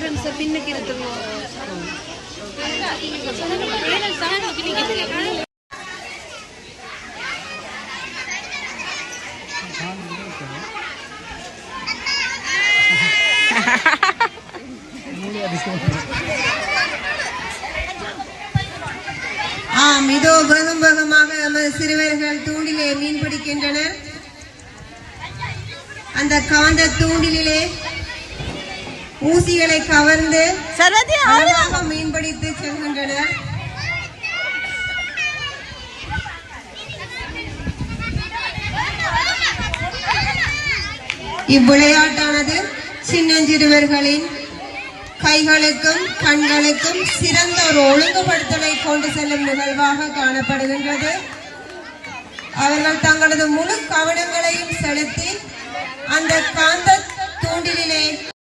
பேரண்ட்ஸை பின்னுக்கு இருக்கிறோம் பேரண்ட்ஸ் தான் ஆம் இதோ வேகம் வேகமாக நமது சிறுவர்கள் தூண்டிலே மீன் பிடிக்கின்றனர். அந்த காந்த தூண்டிலே ஊசிகளை கவர்ந்து அழகாக மீன் பிடித்து செல்கின்றனர் இவ்விளையாட்டானது சின்னஞ்சிறுவர்களின் கைகளுக்கும் கண்களுக்கும் சிறந்த ஒரு ஒழுங்குபடுத்தலை கொண்டு செல்லும் நிகழ்வாக காணப்படுகின்றது. அவர்கள் தங்களது முழு கவனங்களையும் செலுத்தி அந்த